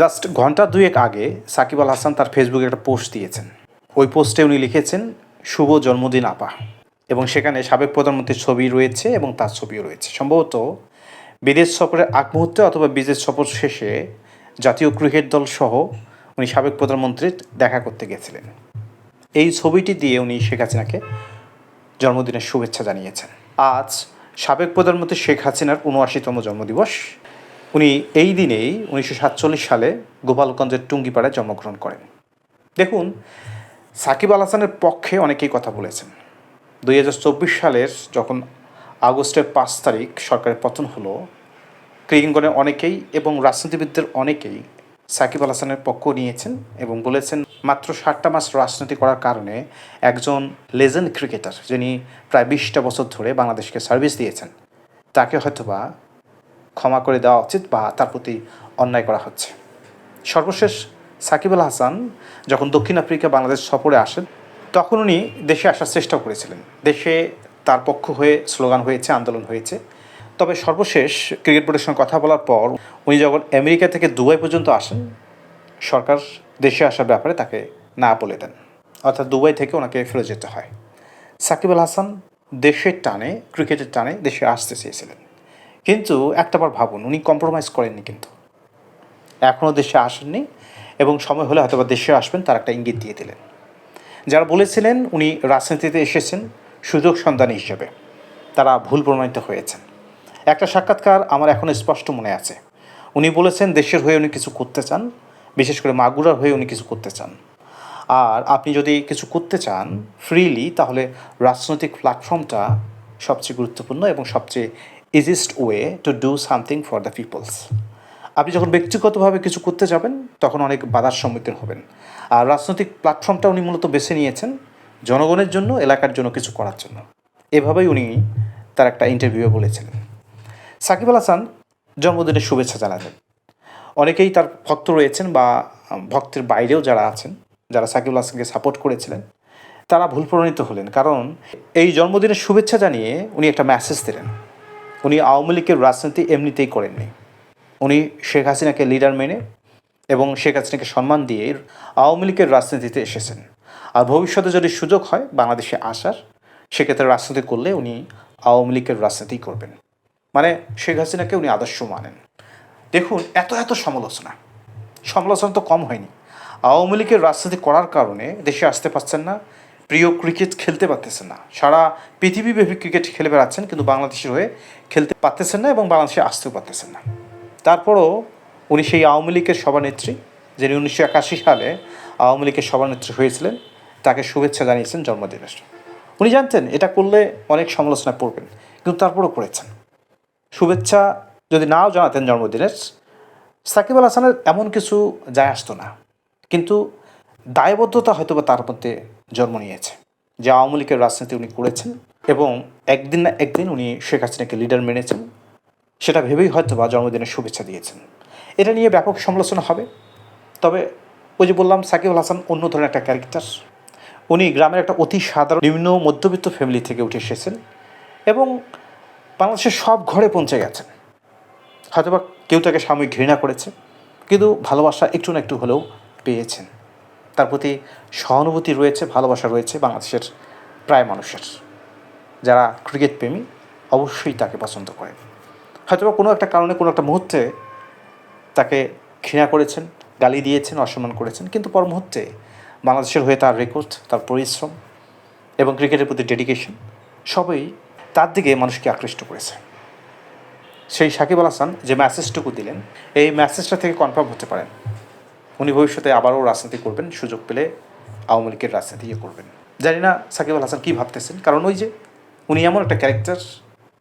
Just ঘণ্টা দুয়েক আগে সাকিব আল হাসান তার ফেসবুকে একটা পোস্ট দিয়েছেন। ওই পোস্টে উনি লিখেছেন, শুভ জন্মদিন আপা। এবং সেখানে সাবেক প্রধানমন্ত্রীর ছবি রয়েছে এবং তার ছবিও রয়েছে। সম্ভবত বিদেশ সফরের আগ মুহূর্তে অথবা বিদেশ সফর শেষে জাতীয় ক্রিকেট দল সহ উনি সাবেক প্রধানমন্ত্রীর দেখা করতে গেছিলেন। এই ছবিটি দিয়ে উনি শেখ হাসিনাকে জন্মদিনের শুভেচ্ছা জানিয়েছেন। আজ সাবেক প্রধানমন্ত্রী শেখ হাসিনার উনআশিতম জন্মদিবস। উনি এই দিনেই উনিশশো সাতচল্লিশ সালে গোপালগঞ্জের টুঙ্গিপাড়ায় জন্মগ্রহণ করেন। দেখুন, সাকিব আল হাসানের পক্ষে অনেকেই কথা বলেছেন। দুই হাজার চব্বিশ সালের যখন আগস্টের পাঁচ তারিখ সরকারের পতন হলো ক্রিকেটগণের অনেকেই এবং রাজনীতিবিদদের অনেকেই সাকিব আল হাসানের পক্ষ নিয়েছেন এবং বলেছেন, মাত্র ষাটটা মাস রাজনীতি করার কারণে একজন লেজেন্ড ক্রিকেটার যিনি প্রায় বিশটা বছর ধরে বাংলাদেশকে সার্ভিস দিয়েছেন, তাকে হয়তোবা ক্ষমা করে দেওয়া উচিত বা তার প্রতি অন্যায় করা হচ্ছে। সর্বশেষ সাকিব আল হাসান যখন দক্ষিণ আফ্রিকা বাংলাদেশ সফরে আসেন, তখন উনি দেশে আসার চেষ্টা করেছিলেন। দেশে তার পক্ষ হয়ে স্লোগান হয়েছে, আন্দোলন হয়েছে। তবে সর্বশেষ ক্রিকেট বোর্ডের সঙ্গে কথা বলার পর উনি যখন আমেরিকা থেকে দুবাই পর্যন্ত আসেন, সরকার দেশে আসার ব্যাপারে তাকে না বলে দেন। অর্থাৎ দুবাই থেকে ওনাকে ফিরে যেতে হয়। সাকিব আল হাসান দেশের টানে, ক্রিকেটের টানে দেশে আসতে চেয়েছিলেন। কিন্তু একটাবার ভাবুন, উনি কম্প্রোমাইজ করেননি কিন্তু। এখনও দেশে আসেননি এবং সময় হলে হয়তো দেশে আসবেন, তার একটা ইঙ্গিত দিয়ে দিলেন। যারা বলেছিলেন উনি রাজনীতিতে এসেছেন, সুযোগ সন্ধানী হিসেবে, তারা ভুল প্রমাণিত হয়েছেন। একটা সাক্ষাৎকার আমার এখন স্পষ্ট মনে আছে। উনি বলেছেন, দেশের হয়ে উনি কিছু করতে চান, বিশেষ করে মাগুরার হয়ে উনি কিছু করতে চান। আর আপনি যদি কিছু করতে চান ফ্রিলি তাহলে রাজনৈতিক প্ল্যাটফর্মটা সবচেয়ে গুরুত্বপূর্ণ এবং সবচেয়ে easiest way to do something for the peoples আপনি যখন ব্যক্তিগতভাবে কিছু করতে যাবেন, তখন অনেক বাধার সম্মুখীন হবেন। আর রাজনৈতিক প্ল্যাটফর্মটা উনি মূলত বেছে নিয়েছেন জনগণের জন্য, এলাকার জন্য কিছু করার জন্য। এভাবেই উনি তার একটা ইন্টারভিউয়ে বলেছিলেন। সাকিব আল হাসান জন্মদিনের শুভেচ্ছা জানালেন। অনেকেই তার ভক্ত রয়েছেন বা ভক্তের বাইরেও যারা আছেন, যারা সাকিব হাসানকে সাপোর্ট করেছিলেন, তারা ভুল প্রণীত হলেন। কারণ এই জন্মদিনের শুভেচ্ছা জানিয়ে উনি একটা মেসেজ দিলেন। উনি আওয়ামী লীগের রাজনীতি এমনিতেই করেননি। উনি শেখ হাসিনাকে লিডার মেনে এবং শেখ হাসিনাকে সম্মান দিয়ে আওয়ামী লীগের রাজনীতিতে এসেছেন। আর ভবিষ্যতে যদি সুযোগ হয় বাংলাদেশে আসার, সেক্ষেত্রে রাজনীতি করলে উনি আওয়ামী লীগের রাজনীতি করবেন। মানে শেখ হাসিনাকে উনি আদর্শ মানেন। দেখুন, এত এত সমালোচনা। সমালোচনা তো কম হয়নি। আওয়ামী লীগের রাজনীতি করার কারণে দেশে আসতে পারছেন না প্রিয় ক্রিকেট খেলতে পারতেছেন না। সারা পৃথিবীব্যাপী ক্রিকেট খেলে বেড়াচ্ছেন, কিন্তু বাংলাদেশের হয়ে খেলতে পারতেছেন না এবং বাংলাদেশে আসতেও পারতেছেন না। তারপরও উনি সেই আওয়ামী লীগের সভানেত্রী, যিনি উনিশশো একাশি সালে আওয়ামী লীগের সভানেত্রী হয়েছিলেন, তাকে শুভেচ্ছা জানিয়েছেন জন্মদিনের উনি জানতেন এটা করলে অনেক সমালোচনা পড়বেন কিন্তু তারপরও করেছেন। শুভেচ্ছা যদি নাও জানাতেন জন্মদিনের, সাকিব আল হাসানের এমন কিছু যায় আসতো না। কিন্তু দায়বদ্ধতা হয়তো বা তার মধ্যে জন্ম নিয়েছে। যে আওয়ামী লীগের রাজনীতি উনি করেছেন এবং একদিন না একদিন উনি শেখ হাসিনাকে লিডার মেনেছেন, সেটা ভেবেই হয়তো বা জন্মদিনের শুভেচ্ছা দিয়েছেন। এটা নিয়ে ব্যাপক সমালোচনা হবে। তবে ওই যে বললাম, সাকিবুল হাসান অন্য ধরনের একটা ক্যারেক্টার উনি গ্রামের একটা অতি সাধারণ, নিম্ন মধ্যবিত্ত ফ্যামিলি থেকে উঠে এসেছেন এবং বাংলাদেশের সব ঘরে পৌঁছে গেছেন। হয়তোবা কেউ তাকে সাময়িক ঘৃণা করেছে, কিন্তু ভালোবাসা একটু না একটু হলেও পেয়েছেন। তার প্রতি সহানুভূতি রয়েছে, ভালোবাসা রয়েছে বাংলাদেশের প্রায় মানুষের। যারা ক্রিকেট প্রেমী অবশ্যই তাকে পছন্দ করেন হয়তোবা কোনো একটা কারণে, কোনো একটা মুহূর্তে তাকে ঘৃণা করেছেন, গালি দিয়েছেন, অসম্মান করেছেন, কিন্তু পর মুহূর্তে বাংলাদেশের হয়ে তার রেকর্ড তার পরিশ্রম এবং ক্রিকেটের প্রতি ডেডিকেশন সবই তার দিকে মানুষকে আকৃষ্ট করেছে। সেই সাকিব আল হাসান যে ম্যাসেজটুকু দিলেন, এই মেসেজটা থেকে কনফার্ম হতে পারেন। উনি ভবিষ্যতে আবারও রাজনীতি করবেন, সুযোগ পেলে আওয়ামী লীগের রাজনীতি করবেন। জানি না সাকিব আল হাসান কী ভাবতেছেন, কারণ ওই যে উনি এমন একটা ক্যারেক্টার।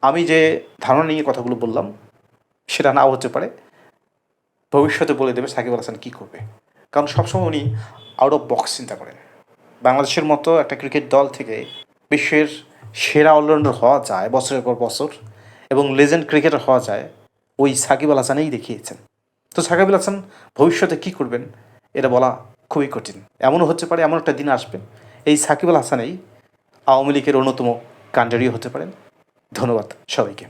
আমি যে ধারণা নিয়ে কথাগুলো বললাম, সেটা নাও হতে পারে। ভবিষ্যতে বলে দেবে সাকিব আল হাসান কী করবে। কারণ সবসময় উনি আউট অফ বক্স চিন্তা করেন। বাংলাদেশের মতো একটা ক্রিকেট দল থেকে বিশ্বের সেরা অলরাউন্ডার হওয়া যায়, বছরের পর বছর, এবং লেজেন্ড ক্রিকেটার হওয়া যায়, ওই সাকিব আল হাসানেই দেখিয়েছেন। তো সাকিব আল হাসান ভবিষ্যতে কি করবেন, এটা বলা খুবই কঠিন। এমনও হতে পারে, এমন একটা দিন আসবে। এই সাকিব আল হাসানেই আওয়ামী লীগের অন্যতম কাণ্ডারিও হতে পারেন। ধন্যবাদ সবাইকে।